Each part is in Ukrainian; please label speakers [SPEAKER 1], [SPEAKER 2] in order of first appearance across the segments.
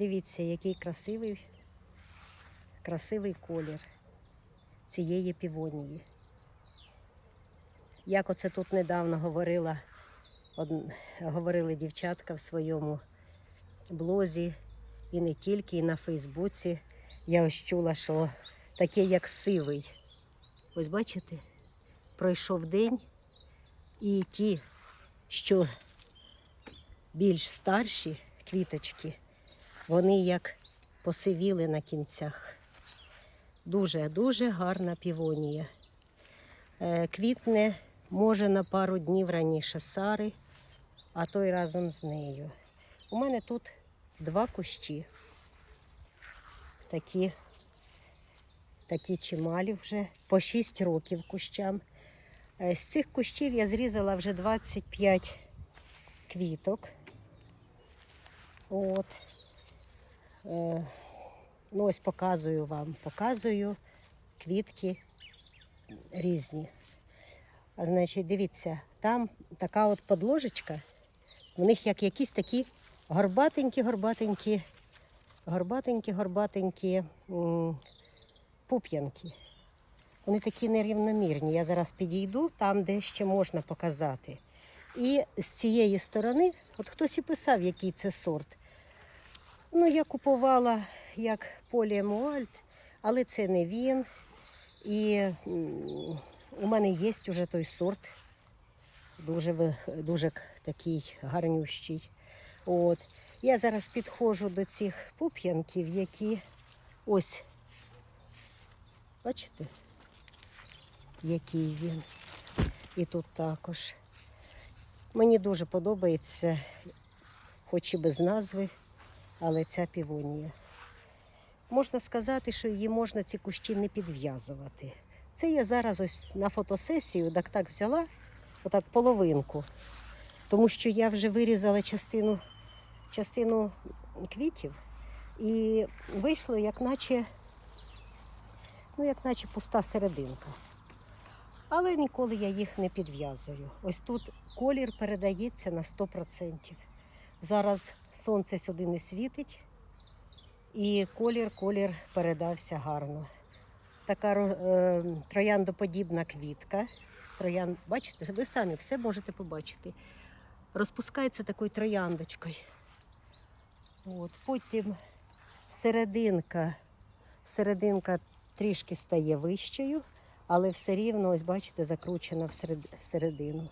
[SPEAKER 1] Дивіться, який красивий, красивий колір цієї півонії. Як оце тут недавно говорила, говорили дівчатка в своєму блозі, і не тільки, і на Фейсбуці. Я ось чула, що таке як сивий. Ось бачите, пройшов день, і ті, що більш старші квіточки, вони як посивіли на кінцях. Дуже-дуже гарна півонія. Е, Квітне може на пару днів раніше Сари, а то й разом з нею. У мене тут два кущі. Такі, такі чималі вже, по 6 років кущам. Е, З цих кущів я зрізала вже 25 квіток. От. Е, ну, ось показую вам, показую квітки різні. А значить, дивіться, там така от подложечка, в них як якісь такі горбатенькі, горбатенькі, горбатенькі, горбатенькі пуп'янки. Вони такі нерівномірні. Я зараз підійду там, де ще можна показати. І з цієї сторони, от хтось і писав, який це сорт. Ну, я купувала як поліемуальт, але це не він. І у мене є вже той сорт, дуже, дуже такий гарнющий. От. Я зараз підходжу до цих пуп'янків, які ось, бачите, який він. І тут також. Мені дуже подобається, хоч і без назви, але ця півонія. Можна сказати, що її можна ці кущі не підв'язувати. Це я зараз ось на фотосесію так так взяла, отак половинку, тому що я вже вирізала частину, частину квітів і вийшло, як наче, ну, як наче пуста серединка. Але ніколи я їх не підв'язую. Ось тут колір передається на 100%. Зараз сонце сюди не світить, і колір, колір передався гарно. Така е, трояндоподібна квітка. Троян... Бачите, ви самі все можете побачити. Розпускається такою трояндочкою. От. Потім серединка, серединка трішки стає вищою, але все рівно, ось бачите, закручена всередину.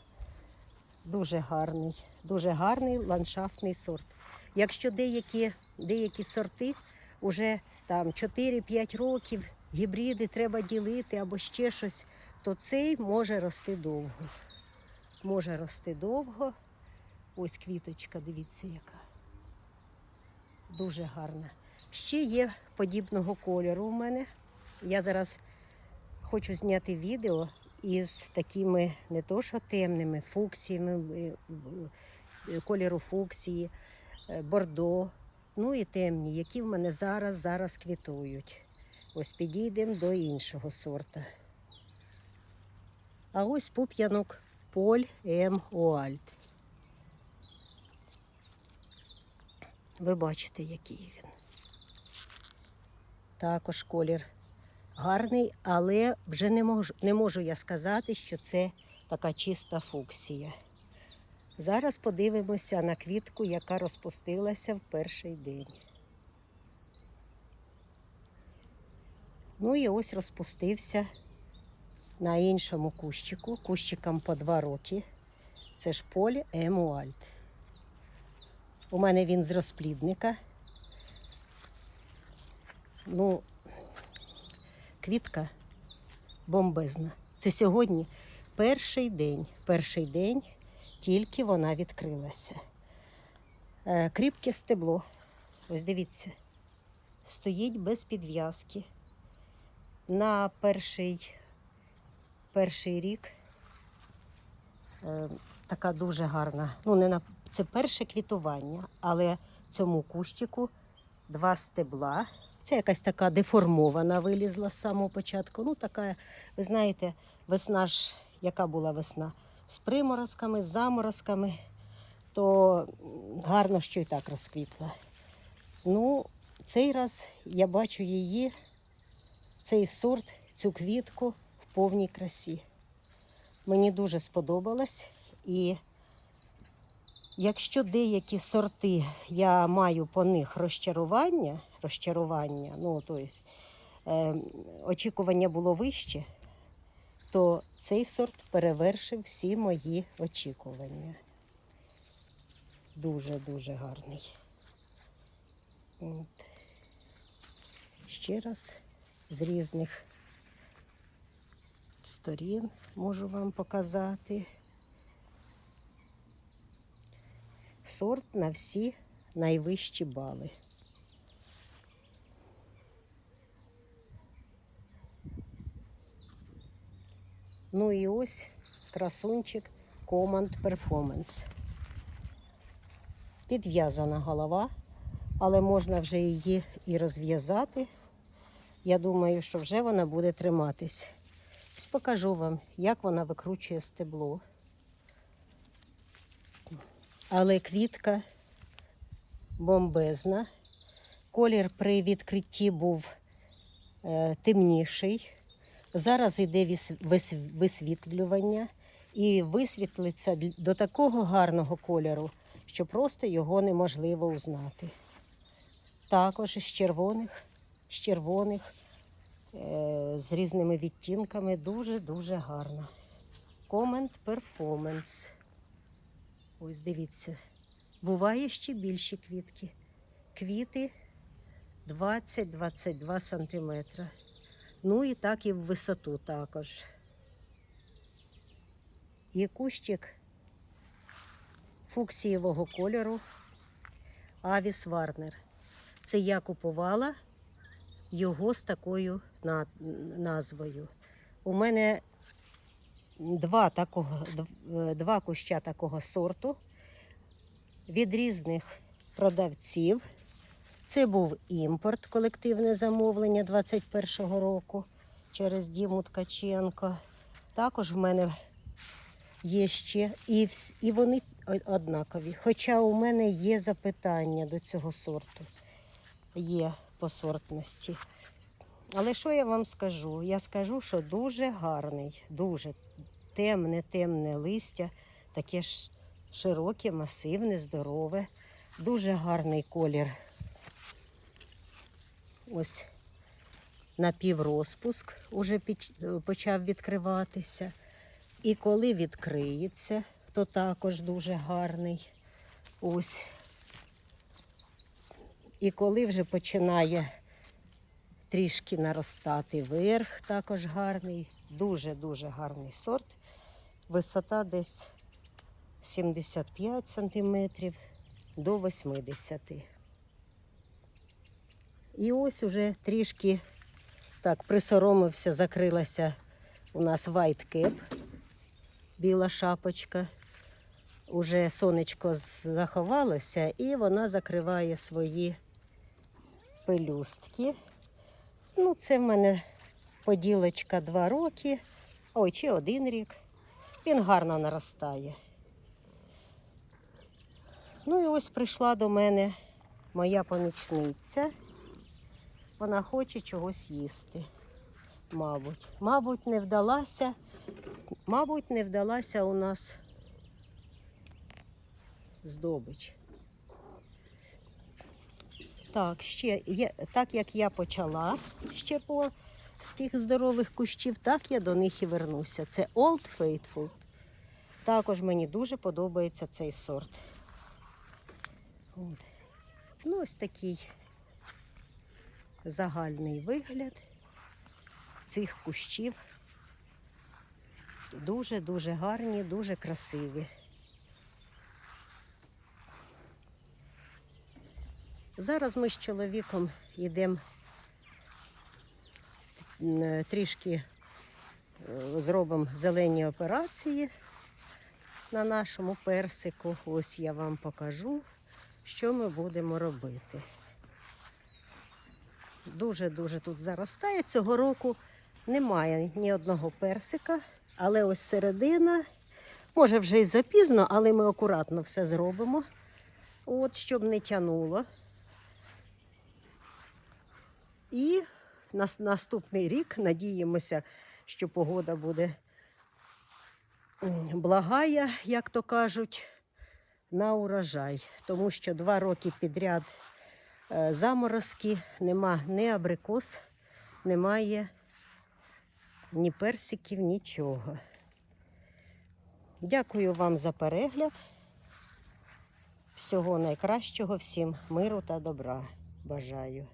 [SPEAKER 1] Дуже гарний, дуже гарний ландшафтний сорт. Якщо деякі, деякі сорти вже там 4-5 років, гібриди треба ділити або ще щось, то цей може рости довго. Може рости довго. Ось квіточка, дивіться, яка. Дуже гарна. Ще є подібного кольору у мене. Я зараз хочу зняти відео із такими не то що темними фуксіями, е, е, кольору фуксії, е, бордо, ну і темні, які в мене зараз, зараз квітують. Ось підійдемо до іншого сорта. А ось пуп'янок Поль М. Уальт. Ви бачите, який він. Також колір гарний, але вже не можу, не можу я сказати, що це така чиста фуксія. Зараз подивимося на квітку, яка розпустилася в перший день. Ну і ось розпустився на іншому кущику, кущикам по два роки. Це ж полі Емуальт. У мене він з розплідника. Ну, квітка бомбезна. Це сьогодні перший день. Перший день тільки вона відкрилася. Е, Кріпке стебло. Ось дивіться, стоїть без підв'язки. На перший, перший рік е, така дуже гарна. Ну, не на, це перше квітування, але цьому кущику два стебла. Це якась така деформована вилізла з самого початку. Ну, така, ви знаєте, весна ж, яка була весна? З приморозками, з заморозками, то гарно, що і так розквітла. Ну, цей раз я бачу її, цей сорт, цю квітку в повній красі. Мені дуже сподобалось. І якщо деякі сорти я маю по них розчарування, розчарування, ну, тобто, е, очікування було вище, то цей сорт перевершив всі мої очікування. Дуже-дуже гарний. От. Ще раз з різних сторін можу вам показати. Сорт на всі найвищі бали. Ну і ось красунчик Command Performance. Підв'язана голова, але можна вже її і розв'язати. Я думаю, що вже вона буде триматись. Ось покажу вам, як вона викручує стебло. Але квітка бомбезна. Колір при відкритті був е, темніший. Зараз йде висвітлювання і висвітлиться до такого гарного кольору, що просто його неможливо узнати. Також з червоних, з червоних, е, з різними відтінками дуже-дуже гарно. Comment Performance. Ось дивіться. Буває ще більші квітки. Квіти 20-22 сантиметра. Ну і так і в висоту також. І кущик фуксієвого кольору Авіс Варнер. Це я купувала його з такою назвою. У мене два, такого, два куща такого сорту від різних продавців. Це був імпорт, колективне замовлення 21-го року через Діму Ткаченко. Також в мене є ще, і, і вони однакові. Хоча у мене є запитання до цього сорту, є по сортності. Але що я вам скажу? Я скажу, що дуже гарний, дуже темне, темне листя, таке ж широке, масивне, здорове, дуже гарний колір. Ось напіврозпуск уже почав відкриватися. І коли відкриється, то також дуже гарний. Ось. І коли вже починає трішки наростати верх, також гарний, дуже-дуже гарний сорт. Висота десь 75 сантиметрів до 80. І ось уже трішки так присоромився, закрилася у нас white cap, біла шапочка. Уже сонечко заховалося і вона закриває свої пелюстки. Ну, це в мене поділочка два роки, ой, чи один рік. Він гарно наростає. Ну і ось прийшла до мене моя помічниця. Вона хоче чогось їсти, мабуть. Мабуть, не вдалася. Мабуть, не вдалася у нас здобич. Так, ще є, так як я почала ще по з тих здорових кущів, так я до них і вернуся. Це Old Faithful. Також мені дуже подобається цей сорт. От. Ну, ось такий загальний вигляд цих кущів. Дуже-дуже гарні, дуже красиві. Зараз ми з чоловіком йдемо трішки е, зробимо зелені операції на нашому персику. Ось я вам покажу, що ми будемо робити. Дуже-дуже тут заростає. Цього року немає ні одного персика, але ось середина. Може вже й запізно, але ми акуратно все зробимо. От, щоб не тянуло. І нас- наступний рік надіємося, що погода буде благая, як то кажуть, на урожай. Тому що два роки підряд заморозки, нема ні абрикос, немає ні персиків, нічого. Дякую вам за перегляд. Всього найкращого, всім миру та добра бажаю.